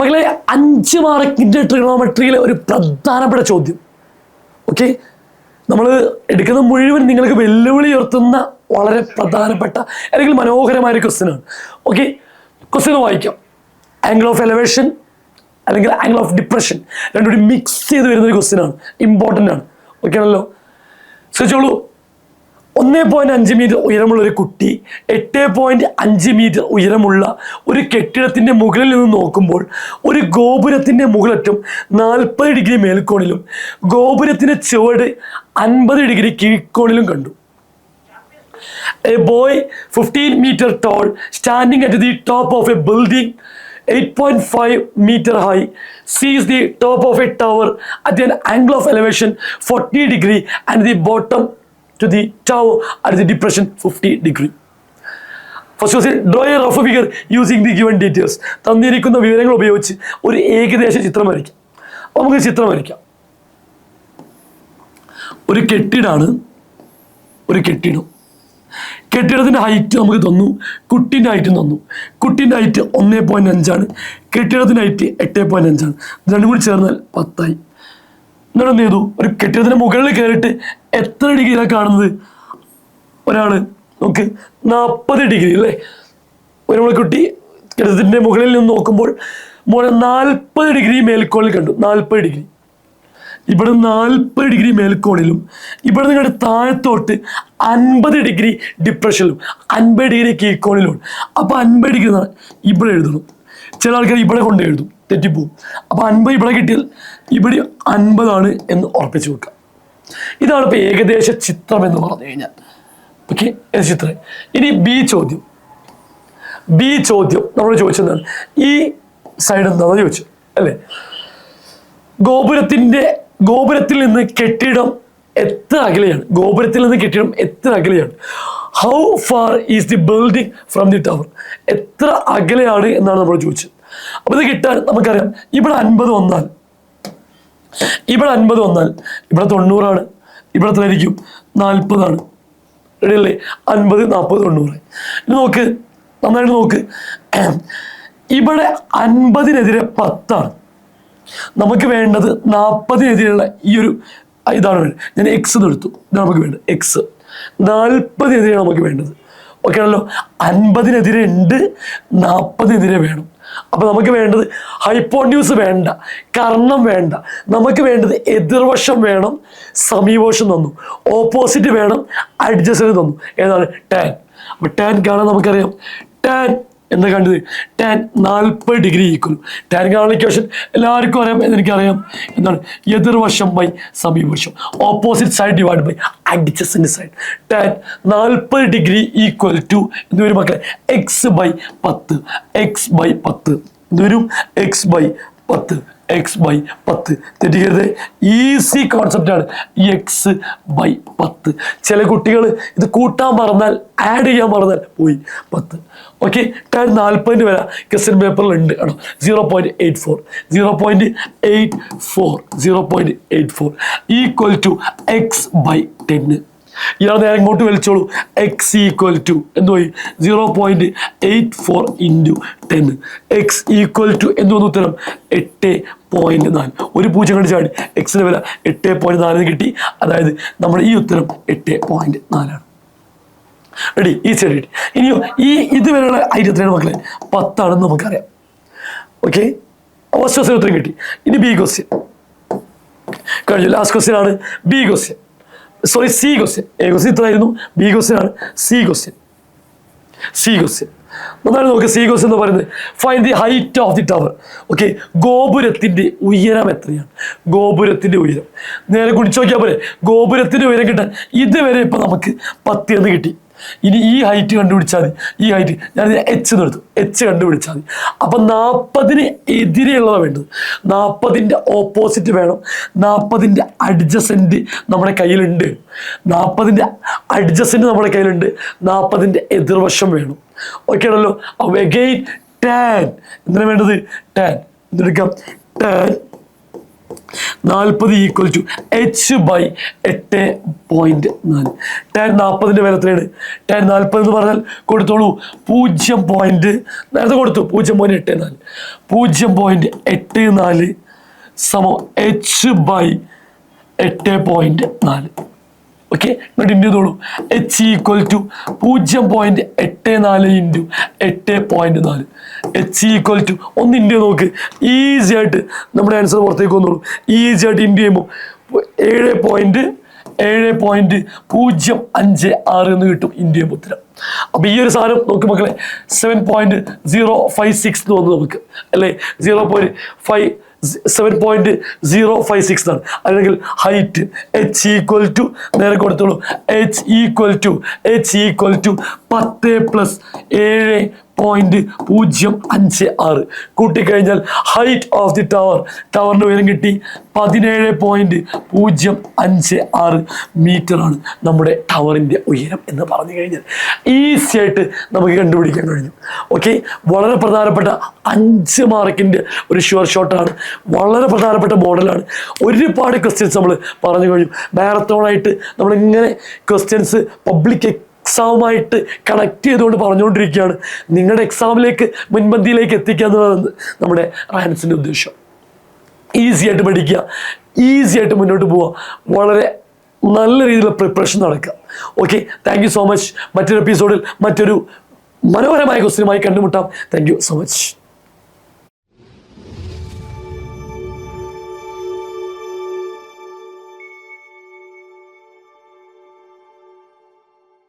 മകളെ അഞ്ച് മാർക്കിന്റെ ട്രിഗണോമെട്രിയിലെ ഒരു പ്രധാനപ്പെട്ട ചോദ്യം. ഓക്കെ? നമ്മൾ എടുക്കുന്ന മുഴുവൻ നിങ്ങൾക്ക് വെല്ലുവിളി ഉയർത്തുന്ന വളരെ പ്രധാനപ്പെട്ട അല്ലെങ്കിൽ മനോഹരമായ ഒരു ക്വസ്റ്റിനാണ് ഓക്കെ? ക്വസ്റ്റ്യൻ വായിക്കാം. ആംഗിൾ ഓഫ് എലവേഷൻ അല്ലെങ്കിൽ ആംഗിൾ ഓഫ് ഡിപ്രഷൻ രണ്ടുകൂടി മിക്സ് ചെയ്ത് വരുന്ന ഒരു ക്വസ്റ്റ്യനാണ് ഇമ്പോർട്ടന്റ് ആണ്. ഓക്കെ ആണല്ലോ? ശ്രദ്ധിച്ചോളൂ. ഒന്നേ പോയിന്റ് അഞ്ച് മീറ്റർ ഉയരമുള്ള ഒരു കുട്ടി എട്ട് പോയിന്റ് അഞ്ച് മീറ്റർ ഉയരമുള്ള ഒരു കെട്ടിടത്തിന്റെ മുകളിൽ നിന്ന് നോക്കുമ്പോൾ ഒരു ഗോപുരത്തിന്റെ മുകളറ്റം നാൽപ്പത് ഡിഗ്രി മേൽക്കോണിലും ഗോപുരത്തിന്റെ ചുവട് അൻപത് ഡിഗ്രി കീഴ്ക്കോണിലും കണ്ടു. A boy fifteen metre 15 meter at the top of a building eight building 8.5 meter high sees the top of a tower at an angle of elevation 40 degree and the bottom to the tower at the depression 50 degree. First question draw a rough figure using the given details തന്നിരിക്കുന്ന വിവരങ്ങൾ ഉപയോഗിച്ച് ഒരു ഏകദേശ ചിത്രം വരയ്ക്കാം. അപ്പോൾ നമുക്ക് ചിത്രം വരയ്ക്കാം. ഒരു കെട്ടിടാണ് ഒരു കെട്ടിടം. കെട്ടിടത്തിന്റെ ഹൈറ്റ് നമുക്ക് തന്നു കുട്ടിന്റെ ഹൈറ്റും തന്നു. കുട്ടിന്റെ ഹൈറ്റ് ഒന്നേ പോയിന്റ് അഞ്ചാണ് കെട്ടിടത്തിന്റെ ഹൈറ്റ് എട്ട് പോയിന്റ് അഞ്ചാണ്. രണ്ടും കൂടി ചേർന്നാൽ പത്തായി. എന്നിട്ട് എന്ത് ചെയ്തു? ഒരു കെട്ടിടത്തിന് മുകളിൽ കയറിയിട്ട് എത്ര ഡിഗ്രിയിലാണ് കാണുന്നത്? ഒരാൾ നോക്ക് നാൽപ്പത് ഡിഗ്രി അല്ലേ? ഒരു കുട്ടി കെട്ടിടത്തിന്റെ മുകളിൽ നിന്ന് നോക്കുമ്പോൾ മോനെ നാൽപ്പത് ഡിഗ്രി മേൽക്കോളിൽ കണ്ടു. നാൽപ്പത് ഡിഗ്രി. ഇവിടെ നാൽപ്പത് ഡിഗ്രി മേൽക്കോണിലും ഇവിടെ നിങ്ങളുടെ താഴത്തോട്ട് അൻപത് ഡിഗ്രി ഡിപ്രഷനിലും അൻപത് ഡിഗ്രി കീഴ്ക്കോണിലും. അപ്പോൾ അൻപത് ഡിഗ്രി ഇവിടെ എഴുതണം. ചില ആൾക്കാർ ഇവിടെ കൊണ്ട് എഴുതും. തെറ്റിപ്പോവും. അപ്പോൾ അൻപത് ഇവിടെ കിട്ടിയാൽ ഇവിടെ അൻപതാണ് എന്ന് ഉറപ്പിച്ചു വെക്കുക. ഇതാണ് ഇപ്പോൾ ഏകദേശ ചിത്രം എന്ന് പറഞ്ഞു കഴിഞ്ഞാൽ. ഓക്കെ? ചിത്രം? ഇനി ബി ചോദ്യം. ബി ചോദ്യം. നമ്മൾ ചോദിച്ചതാണ്. ഈ സൈഡ് എന്താണെന്ന് ചോദിച്ചു അല്ലേ? ഗോപുരത്തിന്റെ ഗോപുരത്തിൽ നിന്ന് കെട്ടിടം എത്ര അകലെയാണ്? ഗോപുരത്തിൽ നിന്ന് കെട്ടിടം എത്ര അകലെയാണ്? How far is the building from the tower എത്ര അകലെയാണ് എന്നാണ് നമ്മൾ ചോദിച്ചത്. അപ്പോൾ ഇത് കിട്ടാൻ നമുക്കറിയാം. ഇവിടെ അൻപത് വന്നാൽ ഇവിടെ അൻപത് വന്നാൽ ഇവിടെ തൊണ്ണൂറാണ് ഇവിടെ എത്രയായിരിക്കും നാൽപ്പതാണ്. റെഡിയല്ലേ അൻപത് നാൽപ്പത് തൊണ്ണൂറ്. ഇനി നോക്ക് നന്നായിട്ട് നോക്ക്. ഇവിടെ അൻപതിനെതിരെ പത്താണ്. നമുക്ക് വേണ്ടത് നാൽപ്പതിനെതിരെയുള്ള ഈ ഒരു ഇതാണ് വേണ്ടത്. ഞാൻ എക്സ് എടുത്തു. ഇതാണ് നമുക്ക് വേണ്ടത് എക്സ് നാൽപ്പതിനെതിരെയാണ് നമുക്ക് വേണ്ടത്. ഓക്കെ ആണല്ലോ? അൻപതിനെതിരെ ഉണ്ട് നാൽപ്പതിനെതിരെ വേണം. അപ്പോൾ നമുക്ക് വേണ്ടത് ഹൈപ്പോണ്യൂസ് വേണ്ട കർണം വേണ്ട. നമുക്ക് വേണ്ടത് എതിർവശം വേണം സമീപവശം തന്നു. ഓപ്പോസിറ്റ് വേണം അഡ്ജസ്റ്റ് തന്നു. ഏതാണ്? ടാൻ അപ്പോൾ ടാൻ കാണാൻ നമുക്കറിയാം. ടാൻ എന്താ കണ്ടത്? ടാൻ നാൽപ്പത് ഡിഗ്രി ഈക്വൽ ടാൻ ഇക്വേഷൻ എല്ലാവർക്കും അറിയാം എനിക്കറിയാം. എന്താണ്? എതിർവശം ബൈ സമീപവശം ഓപ്പോസിറ്റ് സൈഡ് ഡിവൈഡ് ബൈ അഡ്ജസ്റ്റിന്റെ സൈഡ് ടാൻ നാൽപ്പത് ഡിഗ്രി ഈക്വൽ ടു എന്ന് വരും മക്കളെ? എക്സ് ബൈ പത്ത്. എക്സ് ബൈ പത്ത്. എന്ന് വരും? എക്സ് ബൈ പത്ത്. എക്സ് ബൈ പത്ത്. തെറ്റിക്കരുത്. ഈസി കോൺസെപ്റ്റാണ് എക്സ് ബൈ പത്ത്. ചില കുട്ടികൾ ഇത് കൂട്ടാൻ പറഞ്ഞാൽ ആഡ് ചെയ്യാൻ പറഞ്ഞാൽ പോയി. പത്ത്. ഓക്കെ ടാൻ നാൽപ്പതിന്റെ വില ക്വസ്റ്റ്യൻ പേപ്പറിൽ ഉണ്ട് ആണോ zero point eight four zero point eight four zero point eight four equal to X by ten ഇയാൾ നേരെ ഇങ്ങോട്ട് വലിച്ചോളൂ. എക്സ് ഈക്വൽ ടു എന്ത് പോയി? Zero point eight four into ten X equal to എന്ന് വന്ന ഉത്തരം? എട്ട് പോയിന്റ് നാല്. ഒരു പൂജ്യം കണ്ട് ചാടി. എക്സിന്റെ വില എട്ട് പോയിന്റ് നാലിന് കിട്ടി. അതായത് നമ്മുടെ ഈ ഉത്തരം എട്ട് പോയിന്റ് നാലാണ്. റെഡി ഈ കിട്ടി ഇനിയോ ഈ ഇതുവരെയുള്ള എത്രയാണ് മക്കളെ? പത്താണെന്ന് നമുക്കറിയാം. ഓക്കെ ഫസ്റ്റ് ഉത്തരം കിട്ടി. ഇനി ബി ക്വസ്റ്റ്യൻ കഴിഞ്ഞു. ലാസ്റ്റ് ക്വസ്റ്റ്യൻ ആണ്. B question sorry C question A question ഇത്രയായിരുന്നു B question ആണ്. സി ക്വസ്റ്റ്യൻ സി ക്വസ്റ്റ്യൻ നന്നായി നമുക്ക് സി ക്വസ്റ്റ്യൻ എന്ന് പറയുന്നത്. Fine the height of the tower okay ഗോപുരത്തിന്റെ ഉയരം എത്രയാണ്? ഗോപുരത്തിന്റെ ഉയരം. നേരെ കുടിച്ചു നോക്കിയാൽ പോലെ ഗോപുരത്തിന്റെ ഉയരം കിട്ടാൻ ഇതുവരെ ഇപ്പം നമുക്ക് പത്ത് എന്ന് കിട്ടി. ഇനി ഈ ഹൈറ്റ് കണ്ടുപിടിച്ചാൽ മതി. ഈ ഹൈറ്റ് ഞാൻ എച്ച് എടുത്തു. എച്ച് കണ്ടുപിടിച്ചാൽ മതി. അപ്പം നാൽപ്പതിന് എതിരെയുള്ളതാണ് വേണ്ടത്. നാൽപ്പതിന്റെ ഓപ്പോസിറ്റ് വേണം. നാൽപ്പതിന്റെ അഡ്ജസന്റ് നമ്മുടെ കയ്യിലുണ്ട്. നാൽപ്പതിന്റെ അഡ്ജസന്റ് നമ്മുടെ കയ്യിലുണ്ട്. നാൽപ്പതിന്റെ എതിർവശം വേണം. ഓക്കെ ആണല്ലോ? അപ്പോൾ എഗെയിൻ ടാൻ എന്തിനാണ് വേണ്ടത്? ടാൻ എന്തെടുക്കാം? ടാൻ നാൽപ്പത് ഈക്വൽ ടു എച്ച് ബൈ എട്ട് പോയിന്റ് നാല്. ടാൻ നാൽപ്പതിന്റെ വില എത്രയാണ്? ടാൻ നാൽപ്പത് എന്ന് പറഞ്ഞാൽ കൊടുത്തോളൂ പൂജ്യം പോയിന്റ് നേരത്തെ കൊടുത്തു പൂജ്യം പോയിന്റ് എട്ട് നാല്. പൂജ്യം പോയിന്റ് എട്ട് നാല് സമം എച്ച് ബൈ എട്ട് പോയിന്റ് നാല്. ഓക്കെ എന്നിട്ട് ഇന്റു ചെയ്തോളൂ? എച്ച് ഈക്വൽ ടു പൂജ്യം പോയിന്റ് എട്ട് നാല് ഇന്റു എട്ട് പോയിന്റ് നാല്. എച്ച് ഈക്വൽ ടു ഒന്ന് ഇന്റു നോക്ക്. ഈസി ആയിട്ട് നമ്മുടെ ആൻസർ പുറത്തേക്ക് വന്നോളൂ. ഈസി ആയിട്ട് ഇന്റു ചെയ്യുമ്പോൾ ഏഴ് പോയിന്റ് ഏഴ് പോയിന്റ് പൂജ്യം അഞ്ച് ആറ് എന്ന് കിട്ടും ഇന്ത്യ ഉത്തരം. അപ്പൊ ഈ ഒരു സാധനം നോക്ക് മക്കളെ. Seven point zero five six എന്ന് വന്നു നമുക്ക്. അല്ലേ? Zero point five seven point zero five six ആണ്. അല്ലെങ്കിൽ ഹൈറ്റ് എച്ച് ഈക്വൽ ടു നേരെ കൊടുത്തോളൂ. H equal to H equal to പത്ത് പ്ലസ് ഏഴ് പോയിന്റ് പൂജ്യം അഞ്ച് ആറ്. കൂട്ടിക്കഴിഞ്ഞാൽ ഹൈറ്റ് ഓഫ് ദി ടവർ ടവറിന്റെ ഉയരം കിട്ടി പതിനേഴ് പോയിന്റ് പൂജ്യം അഞ്ച് ആറ് മീറ്ററാണ് നമ്മുടെ ടവറിന്റെ ഉയരം എന്ന് പറഞ്ഞു കഴിഞ്ഞാൽ. ഈസി ആയിട്ട് നമുക്ക് കണ്ടുപിടിക്കാൻ കഴിഞ്ഞു. ഓക്കെ വളരെ പ്രധാനപ്പെട്ട അഞ്ച് മാർക്കിന്റെ ഒരു ഷുവർ ഷോട്ടാണ് വളരെ പ്രധാനപ്പെട്ട മോഡലാണ് ഒരുപാട് ക്വസ്റ്റ്യൻസ് നമ്മൾ പറഞ്ഞു കഴിഞ്ഞു. മാരത്തോണായിട്ട് നമ്മളിങ്ങനെ ക്വസ്റ്റ്യൻസ് പബ്ലിക് എക്സാമുമായിട്ട് കണക്ട് ചെയ്തുകൊണ്ട് പറഞ്ഞുകൊണ്ടിരിക്കുകയാണ്. നിങ്ങളുടെ എക്സാമിലേക്ക് മുൻപന്തിയിലേക്ക് എത്തിക്കുക എന്നുള്ളതാണ് നമ്മുടെ റാൻസിന്റെ ഉദ്ദേശം. ഈസി ആയിട്ട് പഠിക്കുക. ഈസി ആയിട്ട് മുന്നോട്ട് പോവുക. വളരെ നല്ല രീതിയിലുള്ള പ്രിപ്പറേഷൻ നടക്കുക. Okay thank you so much മറ്റൊരു എപ്പിസോഡിൽ മറ്റൊരു മനോഹരമായ ക്വസ്റ്റ്യനുമായി കണ്ടുമുട്ടാം. Thank you so much